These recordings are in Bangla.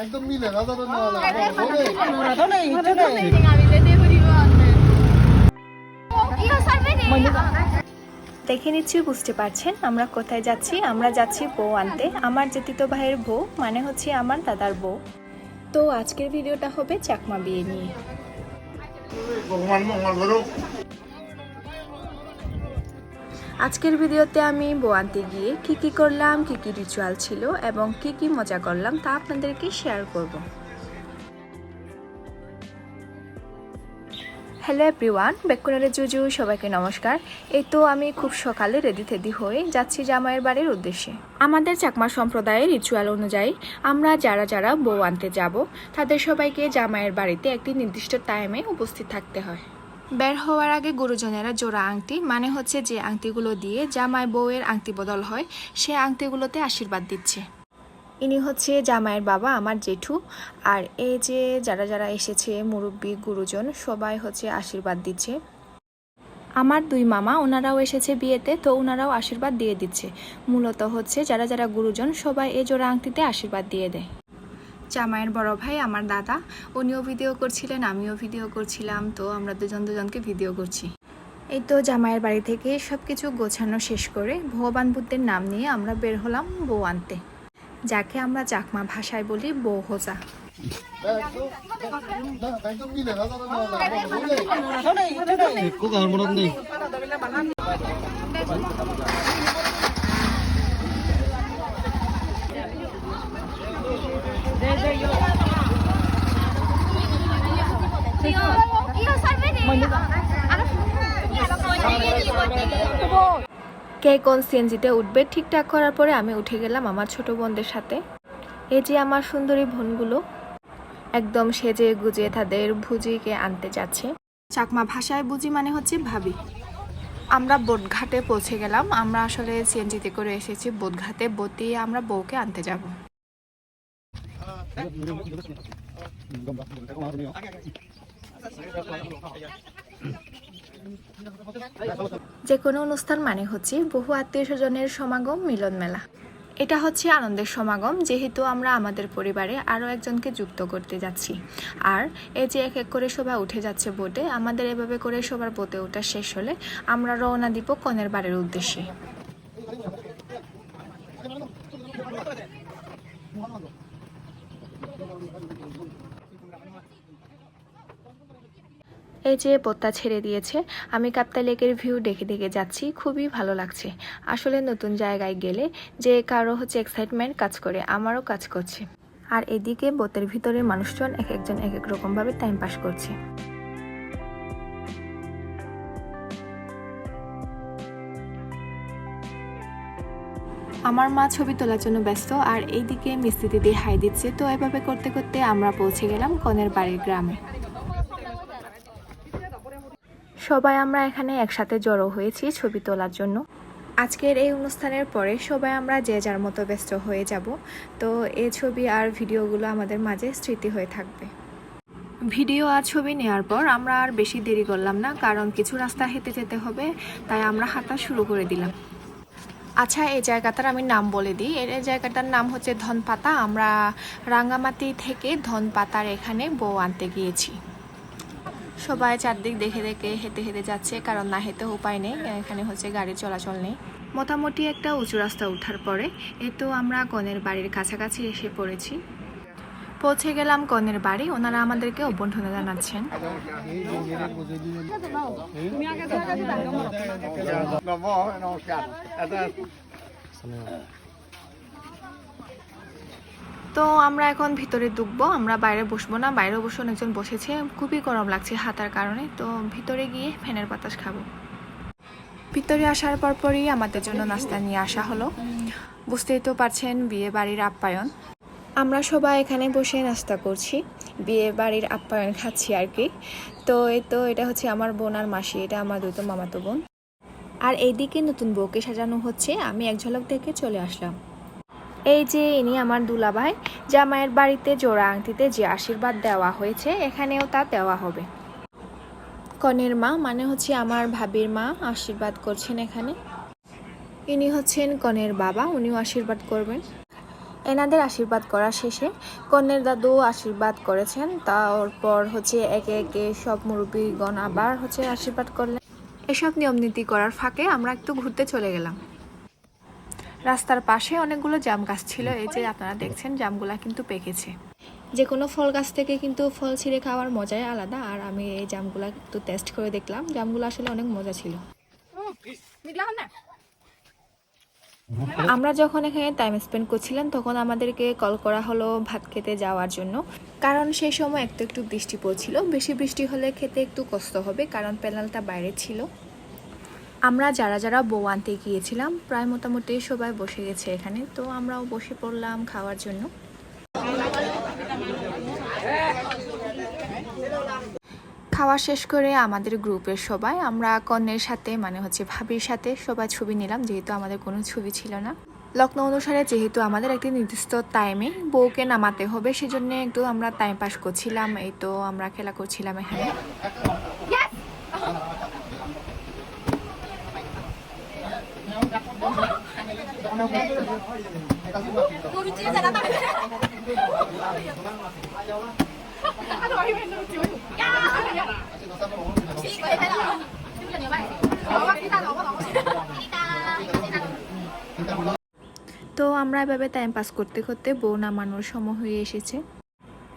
একদম মিলে রাজা দেখে নিশ্চয়ই বুঝতে পারছেন আমরা কোথায় যাচ্ছি আমরা যাচ্ছি বউ আনতে আমার জেঠিতো ভাইয়ের বউ মানে হচ্ছে আমার দাদার বউ তো আজকের ভিডিওটা হবে চাকমা বিয়ে নিয়ে ভগবান মঙ্গল করুক আজকের ভিডিওতে আমি বউ আনতে গিয়ে কি কি করলাম, কি কি রিচুয়াল ছিল এবং কি কি মজা করলাম তা আপনাদেরকে শেয়ার করব। হ্যালো এভরিওয়ান বেকুনারে জুজু, সবাইকে নমস্কার। এই তো আমি খুব সকালে রেডি থেদি হয়ে যাচ্ছি জামাইয়ের বাড়ির উদ্দেশ্যে। আমাদের চাকমা সম্প্রদায়ের রিচুয়াল অনুযায়ী আমরা যারা যারা বউ আনতে যাব, তাদের সবাইকে জামাইয়ের বাড়িতে একটি নির্দিষ্ট টাইমে উপস্থিত থাকতে হয়। বের হওয়ার আগে গুরুজনেরা জোড়া আংটি মানে হচ্ছে যে আংটিগুলো দিয়ে জামাই বউয়ের আংটি বদল হয়, সে আংটিগুলোতে আশীর্বাদ দিচ্ছে। ইনি হচ্ছে জামাইয়ের বাবা আমার জেঠু, আর এই যে যারা যারা এসেছে, মুরব্বী, গুরুজন, সবাই হচ্ছে আশীর্বাদ দিচ্ছে। আমার দুই মামা, ওনারাও এসেছে বিয়েতে, তো ওনারাও আশীর্বাদ দিয়ে দিচ্ছে। মূলত হচ্ছে যারা যারা গুরুজন, সবাই এই জোড়া আংটিতে আশীর্বাদ দিয়ে দেয়। জামাইয়ের বড় ভাই, আমার দাদা। উনিও ভিডিও করছিলেন, আমিও ভিডিও করছিলাম। তো আমরা দুজন দুজনকে ভিডিও করছি। এই তো জামাইয়ের বাড়ি থেকে সব কিছু গোছানো শেষ করে ভগবান বুদ্ধের নাম নিয়ে আমরা বের হলাম বউ আনতে। যাকে আমরা চাকমা ভাষায় বলি বউ হোজা। রাজা কে কোন সিএনজিতে উঠবে ঠিকঠাক করার পরে আমি উঠে গেলাম আমার ছোট বোনদের সাথে। এই যে আমার সুন্দরী বোনগুলো, একদম সেজে গুজে তাদের ভুজিকে আনতে যাচ্ছে। চাকমা ভাষায় বুঝি মানে হচ্ছে ভাবি। আমরা বোটঘাটে পৌঁছে গেলাম, আমরা আসলে সিএনজিতে করে এসেছি বোটঘাটে, বোট দিয়ে আমরা বউকে আনতে যাব। যে কোনো অনুষ্ঠান মানে হচ্ছে বহু আত্মীয় স্বজনের সমাগম, মিলন মেলা। এটা হচ্ছে আনন্দের সমাগম, যেহেতু আমরা আমাদের পরিবারে আরও একজনকে যুক্ত করতে যাচ্ছি। আর এই যে এক এক করে সবাই উঠে যাচ্ছে বোটে, আমাদের এভাবে করে সবার বোটে ওঠা শেষ হলে আমরা রওনা দিব কনের বাড়ির উদ্দেশ্যে। এই যে পোত্তা ছেড়ে দিয়েছে, আমি কাপ্তা লেকের ভিউ দেখে দেখে যাচ্ছি, খুবই ভালো লাগছে। আসলে নতুন জায়গায় গেলে যে কারও হচ্ছে এক্সাইটমেন্ট কাজ করে, আমারও কাজ করছে। আর এদিকে বোতের ভিতরে মানুষজন এক একজন এক এক রকমভাবে টাইম পাস করছে। আমার মা ছবি তোলার জন্য ব্যস্ত, আর এইদিকে মিস্ত্রি দিদি হাই দিচ্ছে, তো এভাবে করতে করতে আমরা পৌঁছে গেলাম কনের বাড়ির গ্রামে। সবাই আমরা এখানে একসাথে জড়ো হয়েছি ছবি তোলার জন্য। আজকের এই অনুষ্ঠানের পরে সবাই আমরা যে যার মতো ব্যস্ত হয়ে যাব, তো এই ছবি আর ভিডিওগুলো আমাদের মাঝে স্মৃতি হয়ে থাকবে। ভিডিও আর ছবি নেওয়ার পর আমরা আর বেশি দেরি করলাম না, কারণ কিছু রাস্তা হেঁটে যেতে হবে, তাই আমরা হাঁটা শুরু করে দিলাম। আচ্ছা এই জায়গাটার আমি নাম বলে দিই। এই জায়গাটার নাম হচ্ছে ধনপাতা। আমরা রাঙ্গামাটি থেকে ধনপাতার এখানে বউ আনতে গিয়েছি। সবাই চারদিক দেখে দেখে হেঁটে হেঁটে যাচ্ছে কারণ না হেঁটে উপায় নেই এখানে হচ্ছে গাড়ি চলাচল নেই। মোটামুটি একটা উঁচু রাস্তা ওঠার পরে এ তো আমরা কনের বাড়ির কাছাকাছি এসে পড়েছি। পৌঁছে গেলাম কনের বাড়ি ওনারা আমাদেরকে অভ্যর্থনা জানাচ্ছেন। তো আমরা এখন ভিতরে ঢুকবো, আমরা বাইরে বসবো না, বাইরে বসে অনেকজন বসেছে, খুবই গরম লাগছে হাতার কারণে, তো ভিতরে গিয়ে ফ্যানের বাতাস খাব। ভিতরে আসার পর পরই আমাদের জন্য নাস্তা নিয়ে আসা হলো। বুঝতেই তো পারছেন বিয়ে বাড়ির আপ্যায়ন। আমরা সবাই এখানে বসে নাস্তা করছি বিয়ে বাড়ির আপ্যায়ন খাচ্ছি আর কি। তো এই তো, এটা হচ্ছে আমার বোন আর মাসি, এটা আমার দুটো মামাতো বোন। আর এইদিকে নতুন বউকে সাজানো হচ্ছে, আমি এক ঝলক দেখে চলে আসলাম। এই যে ইনি আমার দুলাভাই, জামাইয়ের বাড়িতে জোড়া আংটিতে যে আশীর্বাদ দেওয়া হয়েছে, এখানেও তা দেওয়া হবে। কনের মা মানে হচ্ছে আমার ভাবির মা, আশীর্বাদ করছেন এখানে। ইনি হচ্ছেন কনের বাবা, উনিও আশীর্বাদ করবেন। এনাদের আশীর্বাদ করা শেষে কন্যের দাদু আশীর্বাদ করেছেন। তারপর হচ্ছে একে একে সব মুরব্বীগণ আবার হচ্ছে আশীর্বাদ করলেন। এসব নিয়ম নীতি করার ফাঁকে আমরা একটু ঘুরতে চলে গেলাম। রাস্তার পাশে অনেকগুলো জাম গাছ ছিল। এই যে আপনারা দেখছেন জামগুলা কিন্তু পেকেছে। যে কোনো ফল গাছ থেকে কিন্তু ফল ছিঁড়ে খাওয়ার মজাই আলাদা। আর আমি এই জামগুলা একটু টেস্ট করে দেখলাম। জামগুলো আসলে অনেক মজা ছিল। আমরা যখন এখানে টাইম স্পেন্ড করছিলাম তখন আমাদেরকে কল করা হলো ভাত খেতে যাওয়ার জন্য। কারণ সেই সময় একটু একটু বৃষ্টি পড়ছিল। বেশি বৃষ্টি হলে খেতে একটু কষ্ট হবে কারণ প্যানেলটা বাইরে ছিল। আমরা যারা যারা বউ আনতে গিয়েছিলাম, প্রায় মোটামুটি সবাই বসে গেছে এখানে, তো আমরাও বসে পড়লাম খাওয়ার জন্য। খাওয়া শেষ করে আমাদের গ্রুপের সবাই, আমরা কন্যের সাথে মানে হচ্ছে ভাবির সাথে সবাই ছবি নিলাম, যেহেতু আমাদের কোনো ছবি ছিল না। লগ্ন অনুসারে যেহেতু আমাদের একটি নির্দিষ্ট টাইমে বউকে নামাতে হবে, সেজন্য একটু আমরা টাইম পাস করছিলাম, এই তো আমরা খেলা করছিলাম এখানে তো আমরা এভাবে টাইম পাস করতে করতে বউ নামানোর সময় হয়ে এসেছে।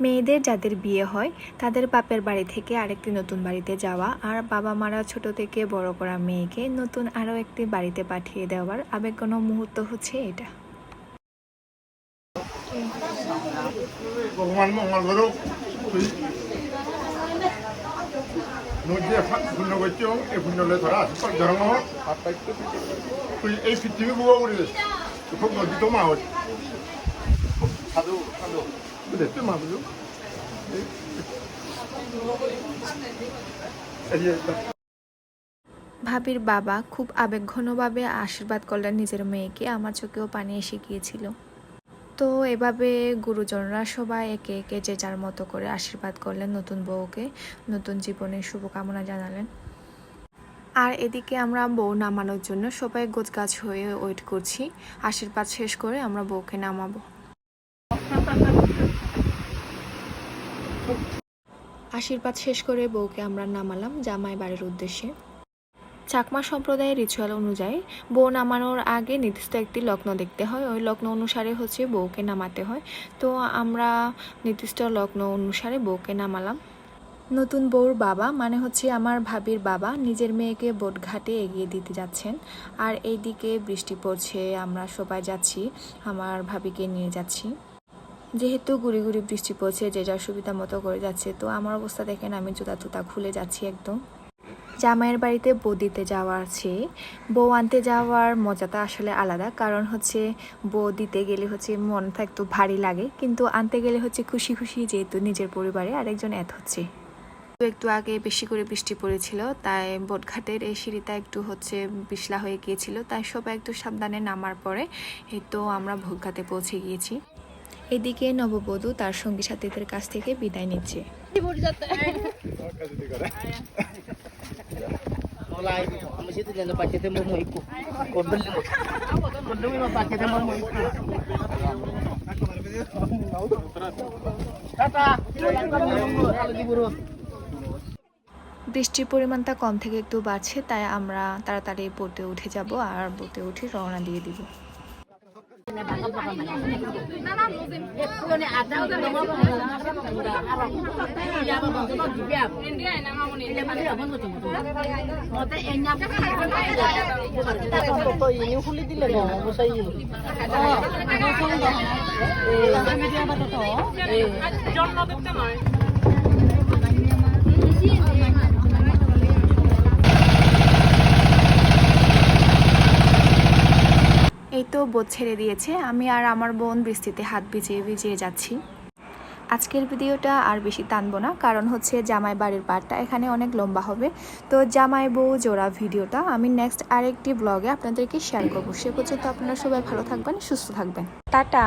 মেয়েদের যাদের বিয়ে হয়, তাদের বাপের বাড়ি থেকে আরেকটি নতুন বাড়িতে যাওয়া আর বাবা মারা ছোট থেকে বড় করা মেয়েকে নতুন আরও একটি বাড়িতে পাঠিয়ে দেওয়ার আবেগঘন মুহূর্ত হচ্ছে এটা। এই পৃথিবী ভাবির বাবা খুব আবেগঘনভাবে আশীর্বাদ করলেন নিজের মেয়েকে, আমার চোখেও পানি এসে গিয়েছিল। তো এভাবে গুরুজনরা সবাই একে একে যে যার মতো করে আশীর্বাদ করলেন নতুন বউকে, নতুন জীবনের শুভকামনা জানালেন। আর এদিকে আমরা বউ নামানোর জন্য সবাই গোছগাছ হয়ে ওয়েট করছি। আশীর্বাদ শেষ করে আমরা বউকে নামাবো। আশীর্বাদ শেষ করে বউকে আমরা নামালাম জামাই বাড়ির উদ্দেশ্যে। চাকমা সম্প্রদায়ের রিচুয়াল অনুযায়ী বউ নামানোর আগে নির্দিষ্ট একটি লগ্ন দেখতে হয়। ওই লগ্ন অনুসারে হচ্ছে বউকে নামাতে হয়। তো আমরা নির্দিষ্ট লগ্ন অনুসারে বউকে নামালাম। নতুন বউর বাবা মানে হচ্ছে আমার ভাবির বাবা। নিজের মেয়েকে বোটঘাটে এগিয়ে দিতে যাচ্ছেন। আর এইদিকে বৃষ্টি পড়ছে, আমরা সবাই যাচ্ছি, আমার ভাবিকে নিয়ে যাচ্ছি। যেহেতু গুড়ি গুড়ি বৃষ্টি পড়ছে, যে যার সুবিধা মতো করে যাচ্ছে, তো আমার অবস্থা দেখেন আমি জুতা তুতা খুলে যাচ্ছি একদম। জামাইয়ের বাড়িতে বউ দিতে যাওয়ার চেয়ে বউ আনতে যাওয়ার মজাটা আসলে আলাদা, কারণ হচ্ছে বউ দিতে গেলে হচ্ছে মনটা একটু ভারী লাগে, কিন্তু আনতে গেলে হচ্ছে খুশি খুশি যেহেতু নিজের পরিবারে আরেকজন এত হচ্ছে। একটু আগে বেশি করে বৃষ্টি পড়েছিল তাই বোটঘাটের এই সিঁড়িটা একটু হচ্ছে পিছলা হয়ে গিয়েছিল তাই সবাই একটু সাবধানে নামার পরে এই তো আমরা ভোগঘাটে পৌঁছে গিয়েছি এদিকে নববধূ তার সঙ্গী সাথীদের কাছ থেকে বিদায় নিচ্ছে Mulai বৃষ্টির পরিমাণটা কম থেকে একটু বাড়ছে, তাই আমরা তাড়াতাড়ি বোটে উঠে যাব আর বোটে উঠে রওনা দিয়ে দিব। kulit এই তো বোধ ছেড়ে দিয়েছে। আমি আর আমার বোন বৃষ্টিতে হাত ভিজিয়ে ভিজিয়ে যাচ্ছি। আজকের ভিডিওটা আর বেশি টানবো না, কারণ হচ্ছে জামাই বাড়ির পার্টটা এখানে অনেক লম্বা হবে। তো জামাই বউ জোড়া ভিডিওটা আমি নেক্সট আরেকটি ব্লগে আপনাদেরকে শেয়ার করব। সে পর্যন্ত আপনারা সবাই ভালো থাকবেন, সুস্থ থাকবেন। টাটা।